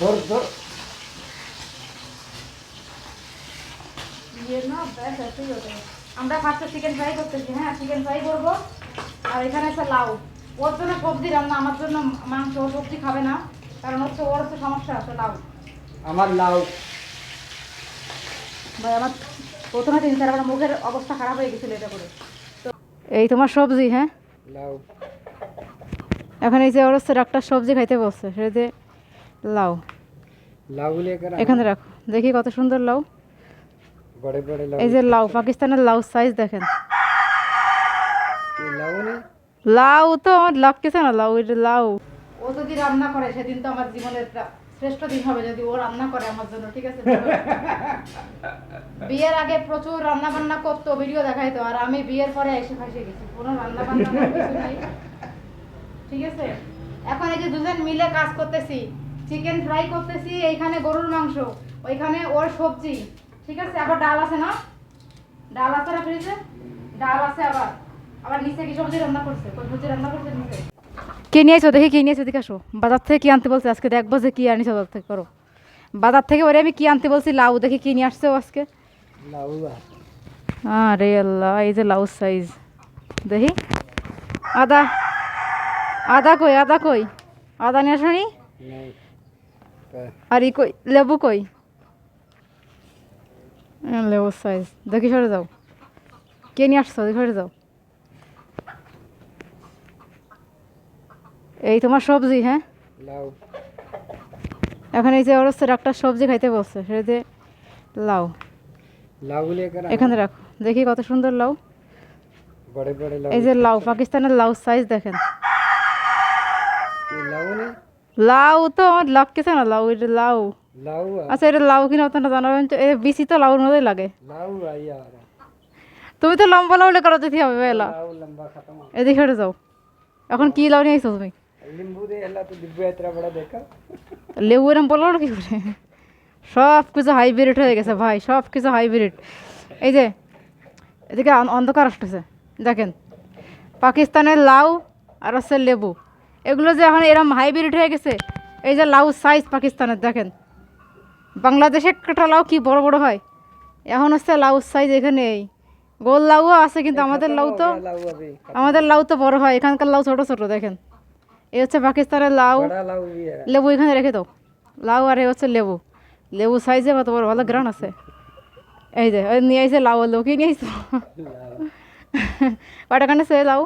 ধর ধর ইয়ে না ব্যাস এতই ওটা আমরা ফার্স্টে চিকেন ফ্রাই করতেছি হ্যাঁ চিকেন ফ্রাই করব। আর এখানে আছে লাউ। ওর জন্য সবজি রান্না আমার জন্য মাংস সবজি খাবে না। কারণ হচ্ছে ওর হচ্ছে সমস্যা আছে লাউ। আমার লাউ। ভাই আমার প্রথমে তিন চার মুখের অবস্থা খারাপ হয়ে গেছিল এটা করে। তো এই তোমার সবজি হ্যাঁ? লাউ। এখন এই যে ওর হচ্ছে ডাক্তার সবজি খাইতে বসছে সেটা যে লাউ। এখানে রাখো। দেখি কত সুন্দর লাউ। এই যে লাউ পাকিস্তানের লাউ সাইজ দেখেন। লাউ তো আমার লাভ কিছু না লাউ এটা লাউ। ও যদি রান্না করে সেদিন তো আমার জীবনের শ্রেষ্ঠ দিন হবে যদি ও রান্না করে আমার জন্য ঠিক আছে? বিয়ের আগে প্রচুর রান্না বান্না করতো ভিডিও দেখাইতো আর আমি বিয়ের পরে এসে ফাঁসে গেছি। কোনো রান্না বান্না কিছু নাই ঠিক আছে? এখন এই যে দুজন মিলে কাজ করতেছি চিকেন ফ্রাই করতেছি এইখানে গরুর মাংস ওইখানে ওর সবজি ঠিক আছে? আবার ডাল আছে না? ডাল আছে না ফ্রিজে? ডাল আছে আবার। আবার নিচে কি সবজি রান্না করছে? সবজি রান্না করছে নিচে? কে নিয়েছো দেখি কে নিয়েছো দেখে আসো। বাজার থেকে কি আনতে বলছে? আজকে দেখব যে কি আনিস বাজার থেকে করো। বাজার থেকে ওরে আমি কি আনতে বলছি? লাউ দেখি কি নিয়ে আসছে আজকে। লাউ আরে। আল্লাহ এই যে লাউ সাইজ দেখি। আদা। আদা কই আদা কই? আদা নিয়ে শুনি আর ই কই লেবু কই? লেবু সাইজ দেখি সরে যাও। কে নিয়ে আসছো? দেখি সরে যাও। এই তোমার সবজি হ্যাঁ? এখন এই যে ওর হচ্ছে ডাক্তার সবজি খাইতে বসছে সেটা দিয়ে লাউ। এখানে রাখো। দেখি কত সুন্দর লাউ। এই যে লাউ পাকিস্তানের লাউ সাইজ দেখেন। লাউ তো আমার লাউ কেছে না লাউ এটা লাউ। লাউ আচ্ছা এটা লাউ কিনা অতটা জানাবেন তো এর বেশি তো লাউর মধ্যেই লাগে। লাউ আইয়া তুমি তো লম্বা লাউলে করো যেতে হবে বেলা এদিকে যাও। এখন কি লাউ নিয়ে আইছো তুমি? লিম্বু এলা তো বড় দেখা। লেবু এরম বলো কি করে সব কিছু হাইব্রিড হয়ে গেছে ভাই সব কিছু হাইব্রিড এই যে এদিকে অন্ধকার আসতেছে। দেখেন পাকিস্তানের লাউ আর হচ্ছে লেবু। এগুলো যে এখন এরম হাইব্রিড হয়ে গেছে এই যে লাউ সাইজ পাকিস্তানের দেখেন। বাংলাদেশে কাটা লাউ কি বড় বড় হয়? এখন হচ্ছে লাউ সাইজ এখানে এই। গোল লাউও আছে কিন্তু আমাদের লাউ তো আমাদের লাউ তো বড় হয় এখানকার লাউ ছোট ছোট দেখেন। এ হচ্ছে পাকিস্তানের লাউ। লেবু এখানে রেখে দাও। লাউ আর এ হচ্ছে লেবু। লেবু সাইজে কত বড়? ভালো গ্রান আছে। এই যে ওই নিয়ে আইছে লাউ লোক নিয়ে আইসো কটা কানে সে লাউ?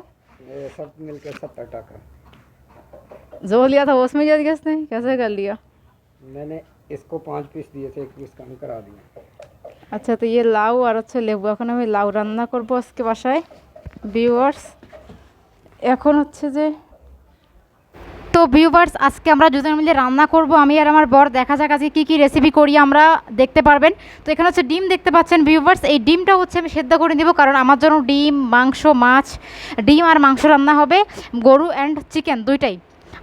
जो लिया था उसमें क्या गैस नहीं कैसे कर लिया मैंने इसको पाँच पीस दिए थे एक पीस कम करा दिया আচ্ছা তো ইয়ে লাউ আর হচ্ছে লেবু এখন আমি লাউ রান্না করবো আজকে বাসায় ভিউয়ার্স এখন হচ্ছে যে তো ভিউভার্স আজকে আমরা দুজন মিলে রান্না করব আমি আর আমার বর দেখা যাক আজকে কী কী রেসিপি করি আমরা দেখতে পারবেন তো এখানে হচ্ছে ডিম দেখতে পাচ্ছেন ভিউভার্স এই ডিমটা হচ্ছে আমি সেদ্ধ করে দেবো কারণ আমার জন্য ডিম মাংস মাছ ডিম আর মাংস রান্না হবে গরু অ্যান্ড চিকেন দুইটাই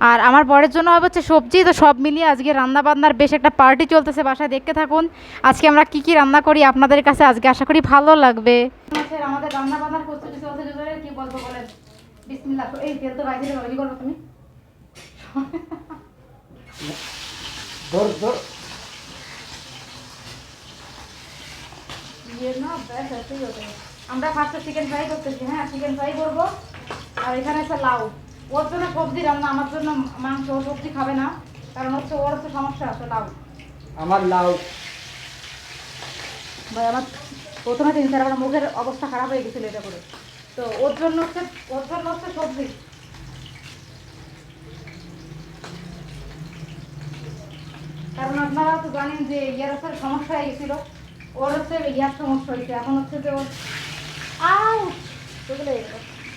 আর আমার বরের জন্য হবে হচ্ছে সবজি তো সব মিলিয়ে আজকে রান্না বান্নার বেশ একটা পার্টি চলতেছে বাসায় দেখতে থাকুন। আজকে আমরা কি কি রান্না করি আপনাদের কাছে আজকে আশা করি ভালো লাগবে। আমাদের রান্না বান্নার প্রস্তুতি চলছে কি বলব বলেন বিসমিল্লাহ। এই তেল তো বাইরে কি করব তুমি? ধর ধর। ইয়ে আমরা ফার্স্টে চিকেন ফ্রাই করতেছি হ্যাঁ চিকেন ফ্রাই করব। আর এখানে আছে লাউ। ওর জন্য সবজি রান্না আমার জন্য মাংস সবজি খাবে না কারণ হচ্ছে ওর তো সমস্যা আছে লাউ। আমার লাউ। ভাই আমার প্রথমে তিন চার আমার মুখের অবস্থা খারাপ হয়ে গেছিল এটা করে। তো ওর জন্য হচ্ছে ওর জন্য হচ্ছে সবজি। কারণ আপনারা তো জানেন যে ইয়ার হচ্ছে সমস্যা হয়ে গেছিল। ওর হচ্ছে ইয়ার সমস্যা হয়েছে এখন হচ্ছে যে ওর আউ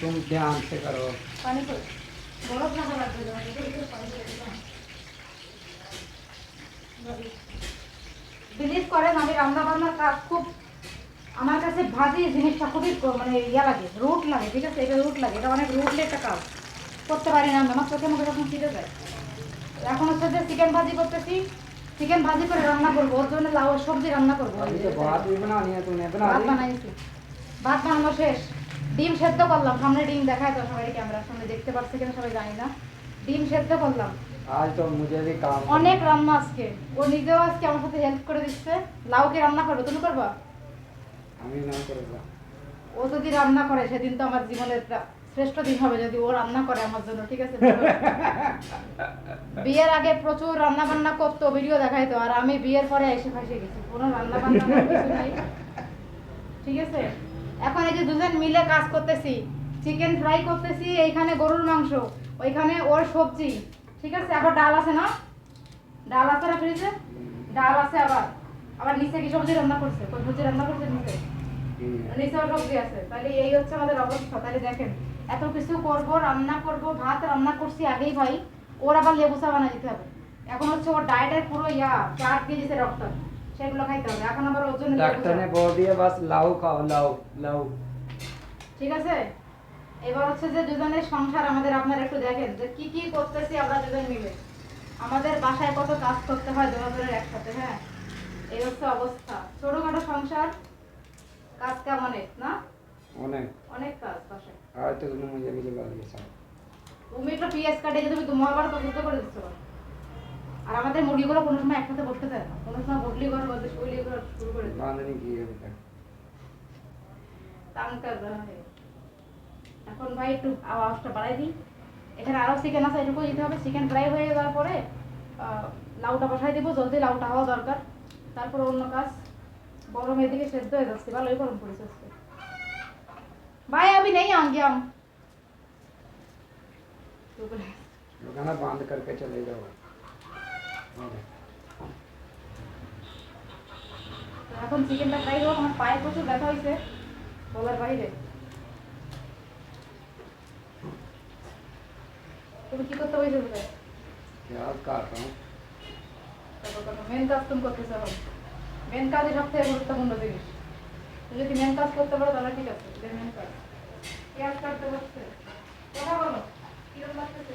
তুমি ধ্যান করো পানি করো বিলিভ করেন আমি রান্না বান্নার কাজ খুব আমার কাছে ভাজি জিনিসটা খুবই মানে ইয়া লাগে রুট লাগে ঠিক আছে? এটা রুট লাগে এটা অনেক রুটলে একটা কাজ। করতে পারি না আমার চোখে মুখে যখন ছিটে যায়। এখন হচ্ছে যে চিকেন ভাজি করতেছি চিকেন ভাজি করে রান্না করব ওর জন্য লাউ সবজি রান্না করব। ভাত বানাইছি। ভাত বানানো শেষ। ডিম সেদ্ধ করলাম সামনে ডিম দেখায় তো সবাই ক্যামেরার সামনে দেখতে পাচ্ছে কিনা সবাই জানি না। ডিম সেদ্ধ করলাম। অনেক রান্না আজকে। ও নিজেও আজকে আমার সাথে হেল্প করে দিচ্ছে। লাউকে রান্না করবে? তুমি করবা? আমি না করব ও যদি রান্না করে সেদিন তো আমার জীবনের শ্রেষ্ঠ দিন হবে যদি ও রান্না করে আমার জন্য ঠিক আছে? বিয়ের আগে প্রচুর রান্না বান্না করতো ভিডিও দেখাইতো আর আমি বিয়ের পরে এসে ফাঁসে গেছি। কোনো রান্না বান্না কিছু নাই। ঠিক আছে? এখন এই যে দুজন মিলে কাজ করতেছি চিকেন ফ্রাই করতেছি এইখানে গরুর মাংস ওইখানে ওর সবজি ঠিক আছে? আবার ডাল আছে না? ডাল আছে না ফ্রিজে? ডাল আছে আবার। আবার নিচে কি সবজি রান্না করছে? কোন সবজি রান্না করছে নিচে? নিচেও সবজি আছে। তাহলে এই হচ্ছে আমাদের অবস্থা। তাহলে দেখেন এত কিছু করব রান্না করব ভাত রান্না করছি আগেই ভাই ওর আবার লেবু চা বানিয়ে দিতে হবে। এখন হচ্ছে ওর ডায়েটের পুরো ইয়া চার কেজি সে ডক্টর সেগুলো খাইতে হবে। এখন আবার ওজন ডাক্তারে বড় দিয়ে বাস লাউ খাও লাউ লাউ। ঠিক আছে? এবার হচ্ছে যে দুজনের সংসার আমাদের আপনারা একটু দেখেন যে কি কি করতেছি আমরা দুজন মিলে। আমাদের বাসায় কত কাজ করতে হয় দুজনের একসাথে হ্যাঁ? এই হচ্ছে অবস্থা। ছোটখাটো সংসার কাজ কেমন না? অনেক। অনেক কাজ বাসায়। আর তো তুমি মিলে মিলে বাড়ি তুমি একটা পিএস কার্ডে যদি তুমি তোমার আবার কত করে দিচ্ছ? আর আমাদের মুরগিগুলো কোনো সময় একসাথে বসতে দেয় না কোনো সময় বদলি করে বলতে শৈলী করে শুরু করে দেয় बांध नहीं की अभी तक তাং কর রহা है। এখন ভাই একটু আওয়াজটা বাড়াই দিই এখানে আরো চিকেন আছে এটুকু দিতে হবে চিকেন ফ্রাই হয়ে যাওয়ার পরে আহ, লাউটা বসাই দেবো জলদি লাউটা হওয়া দরকার তারপর অন্য কাজ গরম এদিকে সেদ্ধ হয়ে যাচ্ছে ভালোই গরম পড়েছে আজকে ভাই আমি নেই আঙ্গি আম दुकाना बंद करके चले जाओ এখন চিকেনটা ফ্রাই হোক আমার পায়ে প্রচুর ব্যথা হয়েছে বলার বাইরে। তুমি কি করতে হয়েছে গুরুত্বপূর্ণ জিনিস। তুমি যদি মেন কাজ করতে পারো তাহলে ঠিক আছে কথা বলো কিরম লাগতেছে?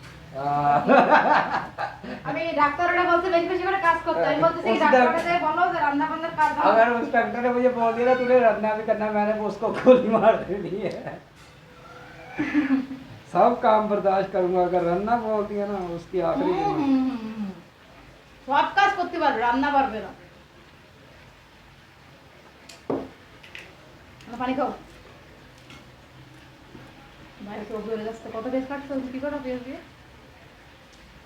আমি ডাক্তাররা বলতে বেশি বেশি করে কাজ করতে আমি বলতেছি কি उस ডাক্তারকে डॉक्टर- যাই বলো যে রান্না বান্নার কাজ দাও। अगर उस डॉक्टर ने मुझे बोल दिया ना तूने रखना भी करना मैंने वो उसको गोली मार देनी है सब काम बर्दाश्त करूंगा अगर रन्ना बोल दिया ना उसकी आखिरी হুম, दिन হুম, হুম, হুম। সব কাজ করতে পারবে রান্না পারবে না না, পানি খাও বাইরে তো বেড়ে যাচ্ছে কত পেঁয়াজ কাটছো কি করো পেঁয়াজ দিয়ে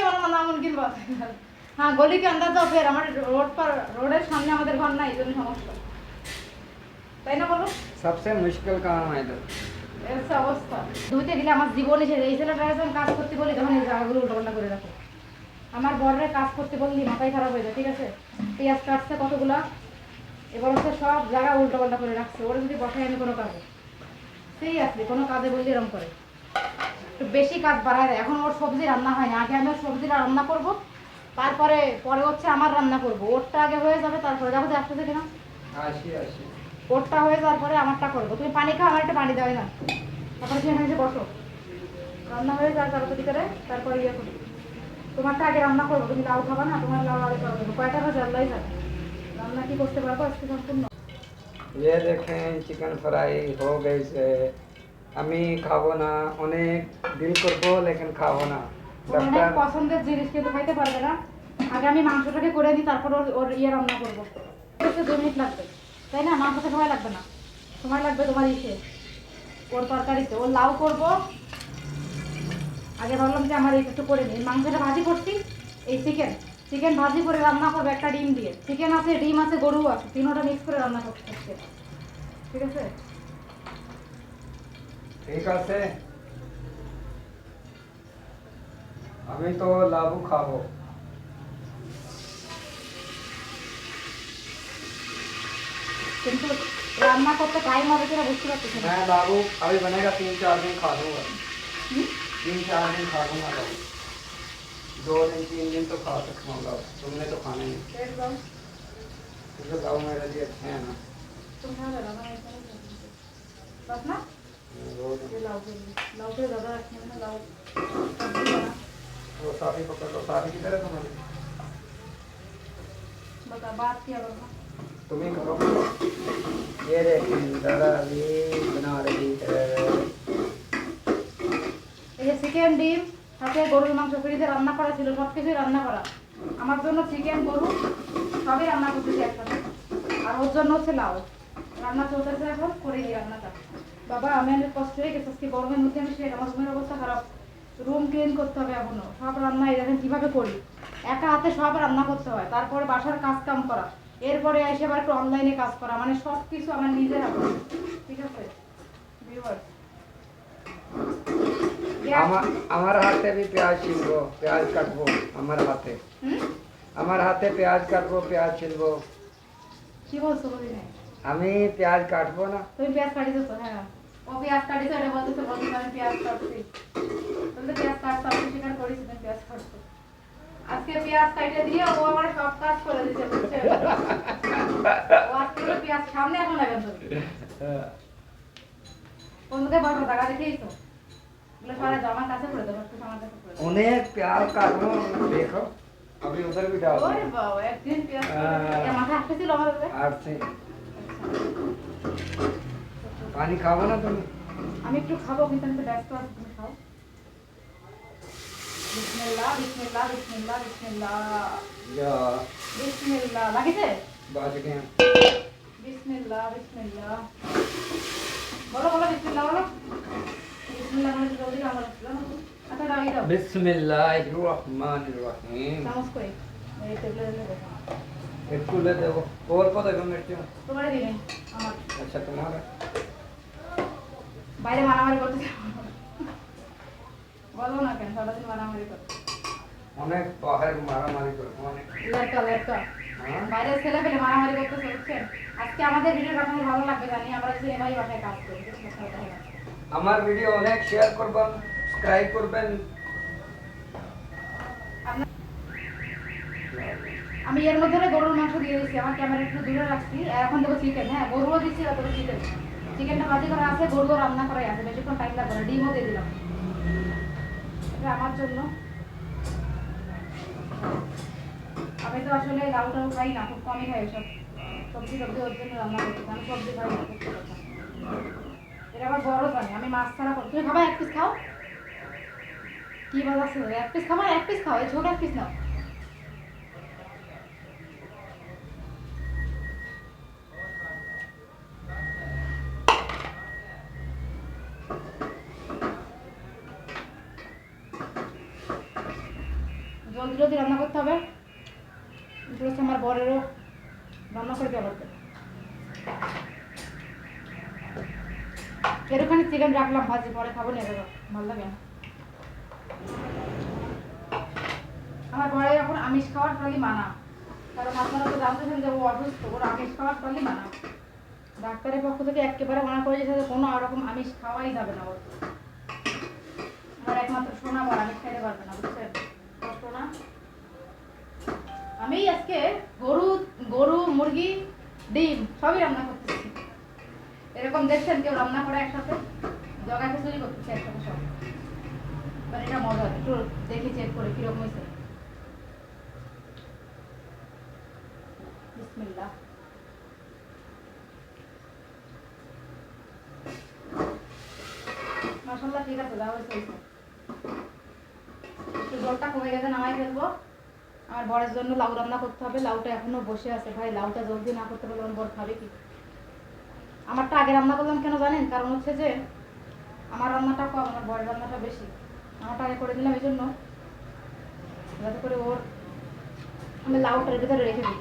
আমন হ্যাঁ আন্দাজ ফের আমার রোড পর রোডের সামনে আমাদের ঘর নাই সমস্যা। তাই না বলো? মুশকিল কারণ হয় তো এসে অবস্থা। দিলে আমার জীবনে সে এই ছেলেটা কাজ করতে বলি তখন এই জায়গাগুলো উল্টোপাল্টা করে রাখো। আমার বরের কাজ করতে বললি মাথায় খারাপ হয়ে যায় ঠিক আছে? পেঁয়াজ কাটছে কতগুলা? এবার হচ্ছে সব জায়গা উল্টোপাল্টা করে রাখছে। ওরা যদি বসায় আমি কোনো কাজে। সেই আসলে কোনো কাজে বললি এরম করে। একটু বেশি কাজ বাড়ায় দেয় এখন ওর সবজি রান্না হয় না আগে আমি ওর সবজিটা রান্না করব তারপরে পরে হচ্ছে আমার রান্না করব ওরটা আগে হয়ে যাবে তারপরে দেখো তো একসাথে কিনা आशी आशी ওরটা হয়ে যাওয়ার পরে আমারটা করবো তুমি পানি খাও আমার একটা পানি দেওয়াই না তারপরে তুমি এখানে এসে বসো রান্না হয়ে যাওয়ার তাড়াতাড়ি করে তারপরে ইয়ে করবো তোমারটা আগে রান্না করবো তুমি লাউ খাবা না তোমার লাউ আগে খাওয়া দেবো কয়টা বাজে আল্লাহ জানে রান্না কি করতে পারবো আজকে সম্পূর্ণ ये देखें चिकन फ्राई हो गई से আমি খাব না অনেক দিল করব লেকিন খাব না। অনেক পছন্দের জিনিস কিন্তু খাইতে পারবে না। আগে আমি মাংসটাকে করে দিই তারপর ওর ওর ইয়ে রান্না করব। দু মিনিট লাগবে। তাই না? মাংসতে সময় লাগবে না। সময় লাগবে তোমার ইসে। ওর তরকারিতে। ওর লাউ করব। আগে ভাবলাম যে আমার একটু করে নিই। মাংসটা ভাজি করছি। এই চিকেন। চিকেন ভাজি করে রান্না করবে একটা ডিম দিয়ে। চিকেন আছে ডিম আছে গরু আছে। তিনোটা মিক্স করে রান্না করতে হচ্ছে। ঠিক আছে? ঠিক আছে तो मैं अभी बनेगा तीन चार दिन खा तीन चार दिन खा दो दिन तीन दिन तो खा सकता तुमने तो खाने नहीं। तुझे मेरे लिए अच्छे हैं ना। तुम्हारा बस ना। तुम ही करो ये देखें दादा ये बना रही है এই যে চিকেন ডিম সাথে গরুর মাংস ফ্রিজে রান্না করা ছিল সব কিছুই রান্না করা আমার জন্য চিকেন গরু সবই রান্না করতেছি একসাথে আর ওর জন্য হচ্ছে লাউ রান্না চলতেছে এখন করে দিই রান্নাটা বাবা আমি অনেক কষ্ট হয়ে গেছে আজকে গরমের মধ্যে আমি সে আমার ঘুমের অবস্থা খারাপ রুম ক্লিন করতে হবে এখনো সব রান্না এই দেখেন কিভাবে করি একা হাতে সব রান্না করতে হয় তারপরে বাসার কাজ কাম করা এরপরে এসে আবার একটু অনলাইনে কাজ করা মানে সব কিছু আমার নিজের হাতে ঠিক আছে Viewers, আমার আমার হাতে भी प्याज छिलबो प्याज काटबो আমার হাতে হুম আমার হাতে পেঁয়াজ কাটবো পেঁয়াজ ছিলবো কি বলছো বলি নাই আমি পেঁয়াজ কাটবো না তুমি পেঁয়াজ কাটিছো তো হ্যাঁ ও পেঁয়াজ কাটিছো এটা বলতেছো বলতেছো আমি পেঁয়াজ কাটছি তুমি তো পেঁয়াজ কাটছো আমি স্বীকার করেছি তুমি পেঁয়াজ কাটছো আজকে পেঁয়াজ কাটে দিয়ে ও আমার সব কাজ করে দিচ্ছে বুঝছে ও আজকে হলো পেঁয়াজ সামনে এখন লাগেন তুমি বন্ধুকে বলবো টাকা দেখেইছো এগুলো সারা জমা কাছে করে দেবো একটু আমার কাছে করে দেবো उन्हें प्याज काटो देखो अभी उधर भी डाल ওরে दो। বাবা একদিন পেঁয়াজ আহ। এ মাথা আসতেছিল আমার উপরে आठ পানি খাবো না তুমি আমি একটু খাবো কিন্তু আমি ব্যস্ত আছি তুমি খাও বিসমিল্লাহ বিসমিল্লাহ বিসমিল্লাহ বিসমিল্লাহ ইয়া বিসমিল্লাহ লাগিছে বাজে কে বিসমিল্লাহ বিসমিল্লাহ বলো বলো বিসমিল্লাহ বলো বিসমিল্লাহ মানে জলদি আমার আচ্ছা ডাই দাও বিসমিল্লাহির রহমানির রহিম নামাজ কই এই টেবিলে দেবো একটু লে দেবো और কত কম একটু তোমারে দিই আমার আচ্ছা তোমারে বাইরে মারামারি করতেছে বলো না কেন সারাদিন মারামারি করো। অনেক বাহির মারামারি করে অনেক। লড়কা লড়কা হ্যাঁ? বাইরে ছেলে পেলে মারামারি করতেছে বুঝছেন? আজকে আমাদের ভিডিওটা আপনাদের ভালো লাগবে জানি আমরা যে এমআই বাসায় কাজ করি আমার ভিডিও অনেক শেয়ার করবেন সাবস্ক্রাইব করবেন। আমি এর মধ্যে গরুর মাংস দিয়ে দিচ্ছি আমার ক্যামেরা একটু দূরে রাখছি এখন দেবো চিকেন হ্যাঁ? গরুও দিচ্ছি আর চিকেন চিকেনটা ভাজি করা আছে গরুও রান্না করাই আছে, বেশিক্ষণ টাইম লাগবে না, ডিমও দিয়ে দিলাম। এটা আমার জন্য। আমি তো আসলে লাউ টাউ খাই না, খুব কমই খাই সব সবজি টবজি ওর জন্য রান্না করছি আমি সবজি খাই না এটা আবার বড় জানি আমি মাছ ছাড়া করি তুমি খাবা এক পিস খাও? কি বাজাচ্ছে এক পিস খাবা, এক পিস খাও, এই ছোট এক পিস নাও। জলদি জলদি রান্না করতে হবে। প্লাস আমার বরেরও রান্না করে দেওয়া লাগবে। এরকমই চিকেন রাখলাম, ভাজি, পরে খাব না এবার ভালো লাগে আমার বরে এখন আমিষ খাওয়ার খালি মানা। কারণ আপনারা তো জানতেছেন যে ও অসুস্থ, ওর আমিষ খাওয়ার খালি মানা। ডাক্তারের পক্ষ থেকে একেবারে মানা করে দিয়েছে যে কোনো রকম আমিষ খাওয়াই যাবে না ওর। আমার একমাত্র সোনা বর, আমিষ খাইতে পারবে না বুঝছেন ওর সোনা আমি আজকে গরু গরু, মুরগি, ডিম সবই রান্না করতেছি। এরকম দেখছেন কেউ রান্না করে একসাথে? জগা খিচুড়ি করতেছে একসাথে সব। এবার এটা মজা, একটু দেখি চেক করে কীরকম হয়েছে। মাশাআল্লাহ, ঠিক আছে দাও জলটা কমে গেছে, নামাই ফেলব। আমার বরের জন্য লাউ রান্না করতে হবে। লাউটা এখনও বসে আছে ভাই, লাউটা জলদি না করতে পারলে আমার বর খাবে কি? আমারটা আগে রান্না করলাম কেন জানেন? কারণ হচ্ছে যে আমার রান্নাটা কম আমার বরের রান্নাটা বেশি। আমারটা আগে করে দিলাম এই জন্য যাতে করে ওর আমি লাউটার ভিতরে রেখে দিই।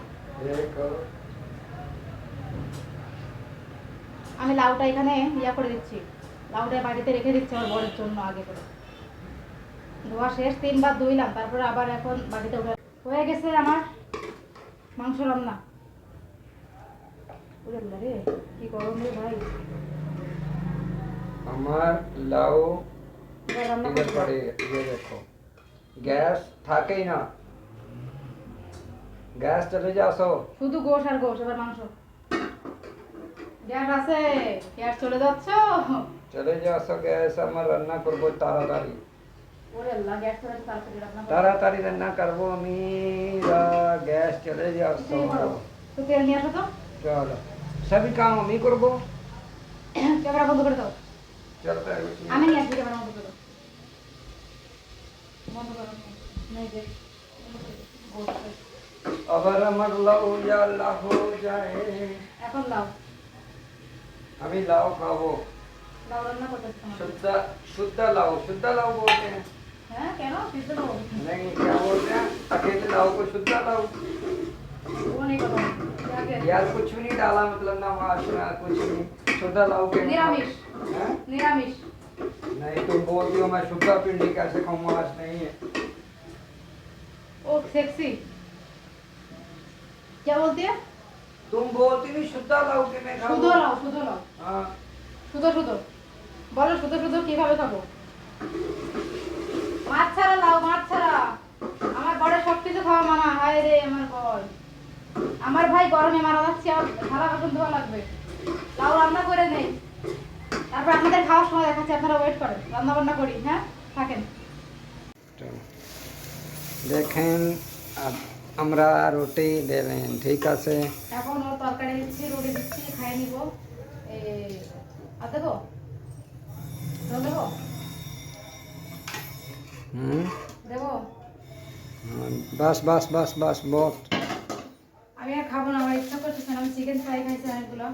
আমি লাউটা এখানে ইয়া করে দিচ্ছি। লাউটা বাড়িতে রেখে দিচ্ছি আমার বরের জন্য আগে করে। ধোয়া শেষ, তিনবার ধুইলাম, তারপরে আবার এখন বাড়িতে উঠে হয়ে গেছে আমার মাংস রান্না। কি গরম রে ভাই। আমার লাউ ইয়ে দেখো। গ্যাস থাকেই না। গ্যাস চলে যাও শুধু গোশ আর গোশ আর মাংস। গ্যাস আছে গ্যাস চলে যাচ্ছ। চলে যাও গ্যাস আমার রান্না করব তাড়াতাড়ি। তাড়াতাড়ি রান্না করব আমি গ্যাস চলে যাও চলো। সবই কাম আমি করব। আমি আবার আমার লাউ এখন আমি খাব। শুদ্ধ শুদ্ধ লাউ শুদ্ধ লাউ বলতে क्या बोलते हैं अकेले लाओ को शुद्ध लाओ ও নেই কথা আগে यार कुछ भी नहीं डाला मतलब नमाज ना कुछ नहीं शुद्ध लाओ के निरामिष। हैं? নিরামিষ नहीं तुम बोलती हो मैं शुद्ध पिंडी कैसे खाऊं मांस नहीं है ओ सेक्सी क्या बोलती है तुम बोलती नहीं शुद्ध लाओ के मैं खाऊं শুধু লাউ শুধু লাউ हाँ শুধু শুধু বলো শুধু শুধু কিভাবে খাবো মাছ ছাড়া লাউ মাছ ছাড়া। আমার বড় সব কিছু খাওয়া মানা। হায় রে আমার বল। আমার ভাই গরমে মারা যাচ্ছে আর সারা বাসন ধোয়া লাগবে। লাউ রান্না করে নেই। তারপর আপনাদের খাওয়ার সময় দেখাচ্ছি আপনারা ওয়েট করেন। রান্না বান্না করি হ্যাঁ? থাকেন। দেখেন আমরা রুটি দেবেন ঠিক আছে? এখন ওর তরকারি দিচ্ছি রুটি দিচ্ছি খাই নিব। এই আর দেবো? দেবো? হুম? দেব? বাস বাস বাস বাস বট আমি আর খাব না আমার ইচ্ছা করতেছে না। আমি চিকেন ফ্রাই খাইছি অনেকগুলো।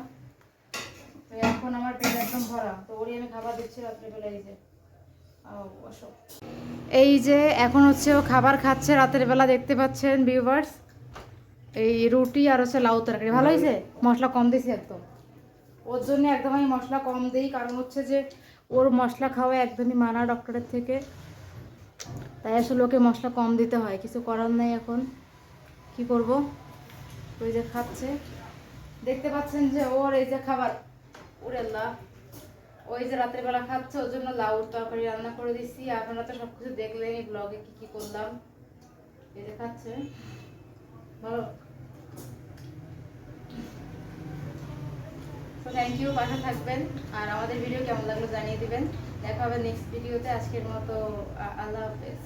তো এখন আমার পেট একদম ভরা। তো ওরই আমি খাবার দিচ্ছি রাত্রিবেলা এই যে। এই যে এখন হচ্ছে ও খাবার খাচ্ছে রাতের বেলা দেখতে পাচ্ছেন ভিউভার্স এই রুটি আর হচ্ছে লাউ তরকারি। ভালো হয়েছে? মশলা কম দিয়েছি একদম ওর জন্য একদম আমি মশলা কম দিই কারণ হচ্ছে যে ওর মশলা খাওয়া একদমই মানা ডক্টরের থেকে। তাই আসলে ওকে মশলা কম দিতে হয়, কিছু করার নেই এখন। কি করব? ওই যে খাচ্ছে। দেখতে পাচ্ছেন যে ওর এই যে খাবার আল্লাহ। ওই যে রাতের বেলা খাচ্ছে, ওর জন্য লাউর তরকারি রান্না করে দিচ্ছি আপনারা তো সব কিছু দেখলেনই ব্লগে কি কি করলাম। এই যে খাচ্ছে। ভালো তো থ্যাংক ইউ পাশে থাকবেন। আর আমাদের ভিডিও কেমন লাগল জানিয়ে দিবেন। দেখা হবে নেক্সট ভিডিওতে আজকের মতো আল্লাহ হাফেজ।